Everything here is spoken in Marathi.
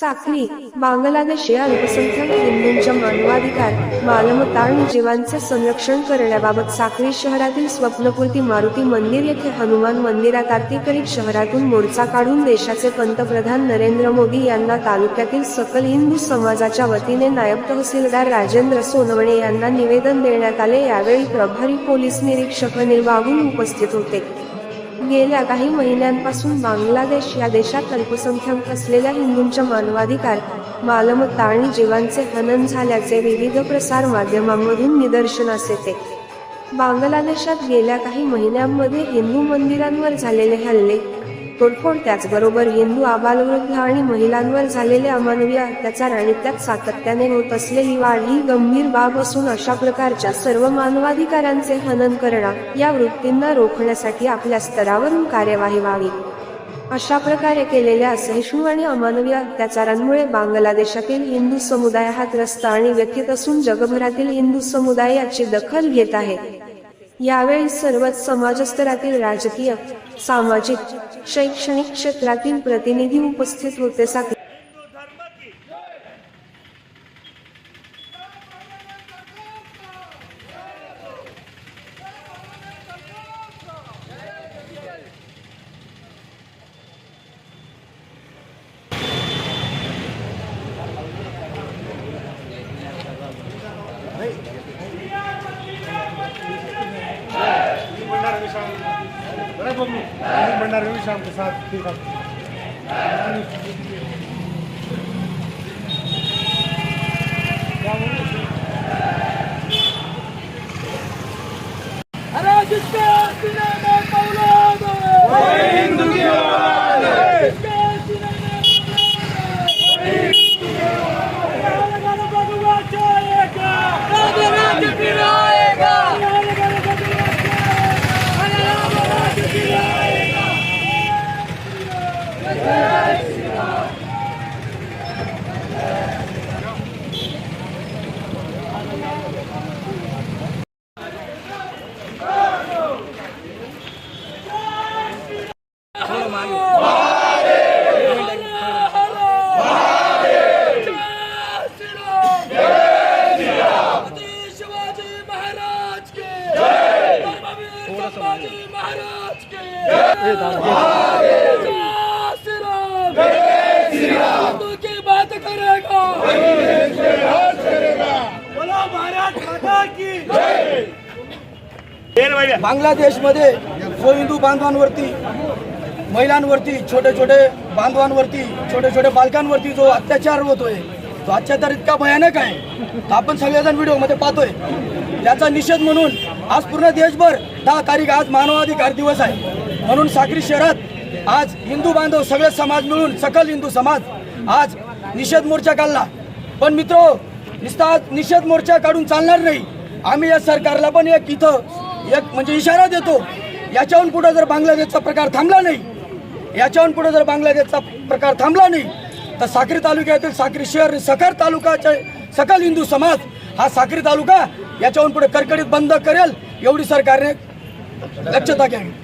साखरी बांगलादेशी या अल्पसंख्याक हिंदूंच्या मानवाधिकार मालमत्ता आणि जीवांचे संरक्षण करण्याबाबत साखरी शहरातील स्वप्नपूर्ती मारुती मंदिर येथे हनुमान मंदिरात आरती करीत शहरातून मोर्चा काढून देशाचे पंतप्रधान नरेंद्र मोदी यांना तालुक्यातील सकल हिंदू समाजाच्या वतीने नायब तहसीलदार राजेंद्र सोनवणे यांना निवेदन देण्यात आले. यावेळी प्रभारी पोलीस निरीक्षक अनिल बागुल उपस्थित होते. गेल्या काही महिन्यांपासून बांगलादेश या देशात अल्पसंख्याक असलेल्या हिंदूंच्या मानवाधिकार मालमत्ता आणि जीवांचे हनन झाल्याचे विविध प्रसार माध्यमांमधून निदर्शनास येते बांगलादेशात गेल्या काही महिन्यांमध्ये हिंदू मंदिरांवर झालेले हल्ले तोडफोड त्याचबरोबर हिंदू आबालवृद्ध आणि महिलांवर झालेले अमानवीय अत्याचार आणि त्यात सातत्याने होत असलेली वाढ ही गंभीर बाब असून अशा प्रकारच्या सर्व मानवाधिकारांचे हनन करणं या वृत्तींना रोखण्यासाठी आपल्या स्तरावरून कार्यवाही व्हावी. अशा प्रकारे केलेल्या असहिष्णू आणि अमानवीय अत्याचारांमुळे बांगलादेशातील हिंदू समुदाय हा त्रस्त आणि व्यथित असून जगभरातील हिंदू समुदाय याची दखल घेत आहे. यावेळी सर्वच समाजस्तरातील राजकीय सामाजिक शैक्षणिक क्षेत्रातील प्रतिनिधी उपस्थित होते साखरी भंडारा भी शाम के साथ ठीक है बात करेगा बांगलादेशमध्ये जो हिंदू बांधवांवरती महिलांवरती छोटे छोटे बांधवांवरती छोटे छोटे बालकांवरती जो अत्याचार होतोय तो अत्याचार इतका भयानक आहे आपण सगळेजण व्हिडिओमध्ये पाहतोय. त्याचा निषेध म्हणून आज पूर्ण देशभर दहा तारीख आज मानवाधिकार दिवस आहे. म्हणून साक्री शहरात आज हिंदू बांधव सगळे समाज मिळून सकल हिंदू समाज आज निषेध मोर्चा काढला. पण मित्र नुसता निषेध मोर्चा काढून चालणार नाही. आम्ही या सरकारला पण एक इथं एक म्हणजे इशारा देतो. याच्याहून पुढे जर बांगलादेशचा प्रकार थांबला नाही याच्याहून पुढे जर बांगलादेशचा प्रकार थांबला नाही तर साक्री तालुक्यातील साक्री शहर सखर तालुकाचे सकल हिंदू समाज हा साक्री तालुका याच्याहून पुढे कडकडीत बंद करेल एवढी सरकारने लक्षता घ्यावी